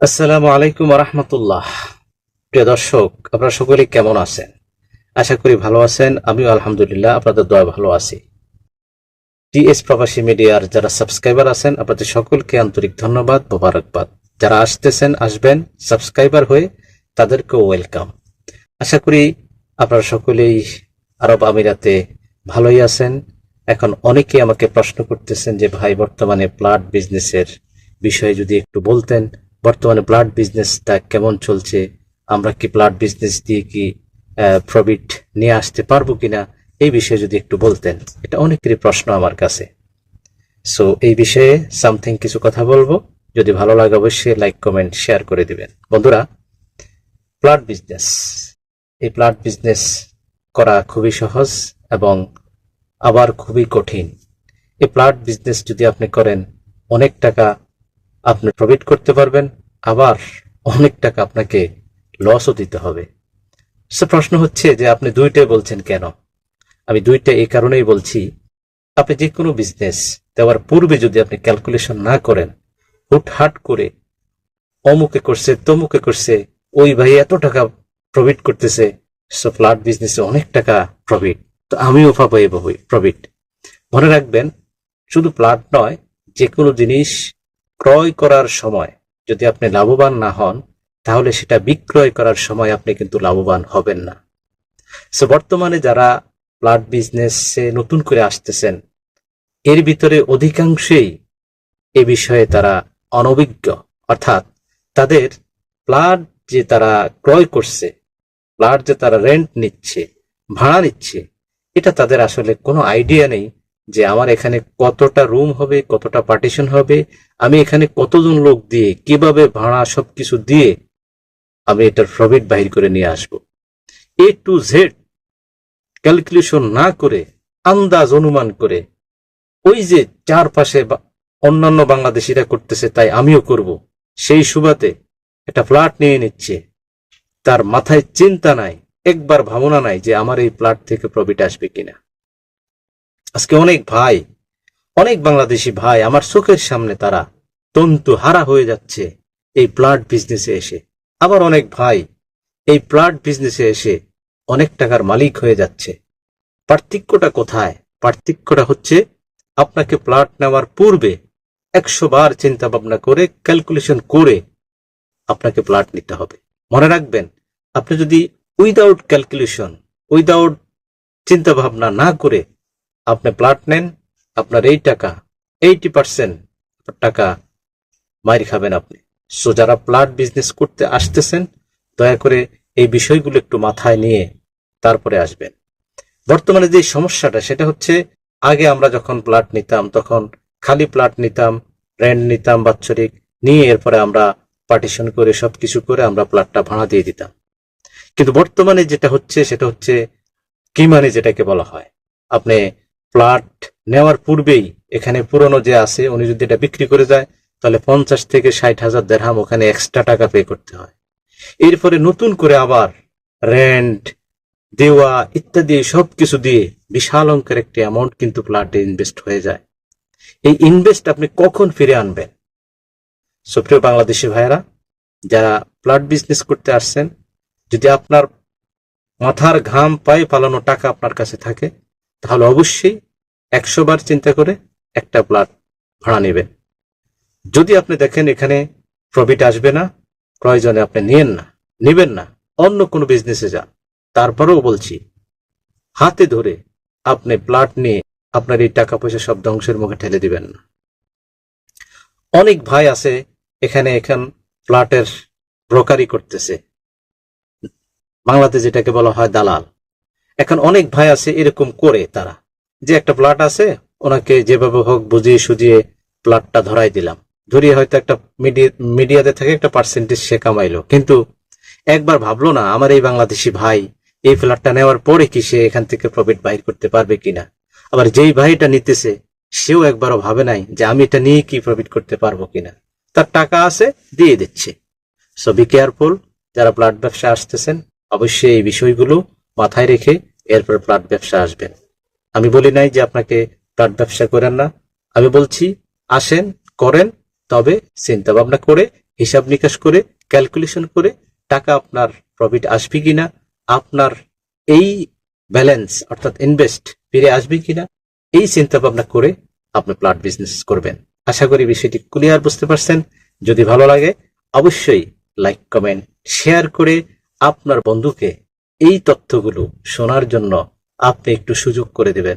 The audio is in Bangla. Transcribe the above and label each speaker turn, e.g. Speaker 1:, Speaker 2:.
Speaker 1: আসসালামু আলাইকুম রহমতুল্লাহ প্রিয় দর্শক, আপনারা সকলে কেমন আছেন? আশা করি ভালো আছেন, আমিও আলহামদুলিল্লাহ আপনাদের দয়া ভালো আছি। টিএস প্রবাসী মিডিয়ার যারা সাবস্ক্রাইবার আছেন, আপনাদের সকলকে আন্তরিক ধন্যবাদ, মোবারকবাদ। যারা আসতেছেন, আসবেন, সাবস্ক্রাইবার হয়ে তাদেরকেও ওয়েলকাম। আশা করি আপনারা সকলেই আরব আমিরাতে ভালোই আছেন। এখন অনেকে আমাকে প্রশ্ন করতেছেন যে, ভাই, বর্তমানে প্লাট বিজনেসের বিষয়ে যদি একটু বলতেন বর্তমানে ব্লাড বিজনেসটা কেমন চলছে? আমরা কি ব্লাড বিজনেস দিয়ে কি প্রফিট নিয়ে আসতে পারব কিনা? এই বিষয়ে যদি একটু বলতেন। এটা অনেকেরই প্রশ্ন আমার কাছে। সো এই বিষয়ে সামথিং কিছু কথা বলব। যদি ভালো লাগে অবশ্যই লাইক কমেন্ট শেয়ার করে দিবেন। বন্ধুরা প্লাট বিজনেস এই প্লাট বিজনেস করা খুবই সহজ এবং আবার খুবই কঠিন। এই প্লাট বিজনেস যদি আপনি করেন, অনেক টাকা আপনি প্রফিট করতে পারবেন, আবার অনেক টাকা আপনাকে লসও দিতে হবে। সে প্রশ্ন হচ্ছে যে আপনি দুইটাই বলছেন কেন? আমি দুইটা এই কারণেই বলছি, আপনি যে কোনো বিজনেস দেওয়ার পূর্বে যদি আপনি ক্যালকুলেশন না করেন, হুটহাট করে অমুকে করছে, তমুকে করছে, ওই ভাই এত টাকা প্রফিট করতেছে, সো ফ্ল্যাট বিজনেসে অনেক টাকা প্রফিট তো আমিও পাবো এই প্রফিট মনে রাখবেন, শুধু প্লাট নয় যে কোনো জিনিস ক্রয় করার সময় যদি আপনি লাভবান না হন, তাহলে সেটা বিক্রয় করার সময় আপনি কিন্তু লাভবান হবেন না। সো বর্তমানে যারা প্লাট বিজনেসে নতুন করে আসতেছেন, এর ভিতরে অধিকাংশই এ বিষয়ে তারা অনভিজ্ঞ। অর্থাৎ তাদের প্লাট যে তারা ক্রয় করছে, প্লাট যে তারা রেন্ট নিচ্ছে, ভাড়া নিচ্ছে, এটা তাদের আসলে কোনো আইডিয়া নেই যে আমার এখানে কতটা রুম হবে, কতটা পার্টিশন হবে, আমি এখানে কতজন লোক দিয়ে, কীভাবে ভাড়া সবকিছু দিয়ে আমি এটার প্রফিট বাহির করে নিয়ে আসব। এ টু জেড ক্যালকুলেশন না করে, আন্দাজ অনুমান করে, ওই যে চারপাশে অন্যান্য বাংলাদেশিরা করতেছে তাই আমিও করব। সেই সুবাতে একটা ফ্ল্যাট নিয়ে নিচ্ছে। তার মাথায় চিন্তা নাই, একবার ভাবনা নাই যে আমার এই ফ্ল্যাট থেকে প্রফিট আসবে কিনা। আজকে অনেক ভাই, অনেক বাংলাদেশি ভাই আমার চোখের সামনে তারা তন্তু হারা হয়ে যাচ্ছে এই প্লাট বিজনেসে এসে। আবার অনেক ভাই এই প্লাট বিজনেসে এসে অনেক টাকার মালিক হয়ে যাচ্ছে। পার্থক্যটা কোথায়? পার্থক্যটা হচ্ছে আপনাকে প্লাট নেওয়ার পূর্বে একশো বার চিন্তা ভাবনা করে ক্যালকুলেশন করে আপনাকে প্লাট নিতে হবে। মনে রাখবেন, আপনি যদি উইদাউট ক্যালকুলেশন উইদাউট চিন্তা ভাবনা না করে আপনি প্লাট নেন, আপনার এই টাকা এইটি পার্সেন্ট টাকা মাইর খাবেন আপনি। সো যারা প্লাট বিজনেস করতে আসতেছেন, দয়া করে এই বিষয়গুলো একটু মাথায় নিয়ে তারপরে আসবেন। বর্তমানে যে সমস্যাটা, সেটা হচ্ছে আগে আমরা যখন প্লাট নিতাম, তখন খালি প্লাট নিতাম রেন্ট নিতাম, বাৎসরিক, নিয়ে এরপরে আমরা পার্টিশন করে, সবকিছু করে আমরা প্লাটটা ভাড়া দিয়ে দিতাম। কিন্তু বর্তমানে যেটা হচ্ছে, সেটা হচ্ছে কি মানে যেটাকে বলা হয়। আপনি প্লাট নেওয়ার পূর্বেই এখানে পুরনো যে আছে, উনি যদি এটা বিক্রি করে যায় তাহলে পঞ্চাশ থেকে ষাট হাজার দেড়হাম ওখানে এক্সট্রা টাকা পে করতে হয়। এরপরে নতুন করে আবার রেন্ট দেওয়া ইত্যাদি সব কিছু দিয়ে বিশাল অঙ্কের একটি অ্যামাউন্ট কিন্তু প্লাটে ইনভেস্ট হয়ে যায়। এই ইনভেস্ট আপনি কখন ফিরে আনবেন? সুপ্রিয় বাংলাদেশি ভাইয়েরা, যারা প্লাট বিজনেস করতে আসছেন, যদি আপনার মাথার ঘাম পায়ে পালানো টাকা আপনার কাছে থাকে, তাহলে অবশ্যই একশো বার চিন্তা করে একটা প্লাট ভাড়া নেবেন। যদি আপনি দেখেন এখানে প্রফিট আসবে না, প্রয়োজনে আপনি নিয়েন না, নেবেন না, অন্য কোনো বিজনেসে যান। তারপরেও বলছি, হাতে ধরে আপনি প্লাট নিয়ে আপনার এই টাকা পয়সা সব ধ্বংসের মুখে ঠেলে দিবেন না। অনেক ভাই আছে, এখানে এখন প্লাটের ব্রোকারি করতেছে। বাংলাতে যেটাকে বলা হয় দালাল। এখন অনেক ভাই আছে এরকম করে তারা। যে একটা প্লাট আছে, ওনাকে যেভাবে হোক বুঝিয়ে সুজিয়ে প্লাটটা ধরাই দিলাম। ধরিয়ে হয়তো একটা মিডিয়াতে থেকে একটা পার্সেন্টেজ সে কামাইলো। কিন্তু একবার ভাবলো না, আমার এই বাংলাদেশি ভাই এই ফ্ল্যাটটা নেওয়ার পরে কি সে এখান থেকে প্রফিট বাহির করতে পারবে কিনা? আবার যেই ভাইটা নিতেছে, সেও একবারও ভাবে নাই যে আমি এটা নিয়ে কি প্রফিট করতে পারব কিনা। তার টাকা আছে, দিয়ে দিচ্ছে। সো বি কেয়ারফুল যারা প্লাট ব্যবসা আসতেছেন, অবশ্যই এই বিষয়গুলো মাথায় রেখে এরপর প্লাট ব্যবসা আসবেন। আমি বলি নাই যে আপনাকে প্লাট ব্যবসা করেন না। আমি বলছি, আসেন, করেন, তবে চিন্তা ভাবনা করে, হিসাব নিকাশ করে ক্যালকুলেশন করে টাকা আপনার প্রফিট আসবে কিনা, আপনার এই ব্যালেন্স অর্থাৎ ইনভেস্ট ফিরে আসবে কিনা, এই চিন্তা ভাবনা করে আপনি প্লাট বিজনেস করবেন। আশা করি বিষয়টি ক্লিয়ার বুঝতে পারছেন। যদি ভালো লাগে, অবশ্যই লাইক কমেন্ট শেয়ার করে আপনার বন্ধুকে এই তথ্যগুলো শোনার জন্য আপনি একটু সুযোগ করে দেবেন।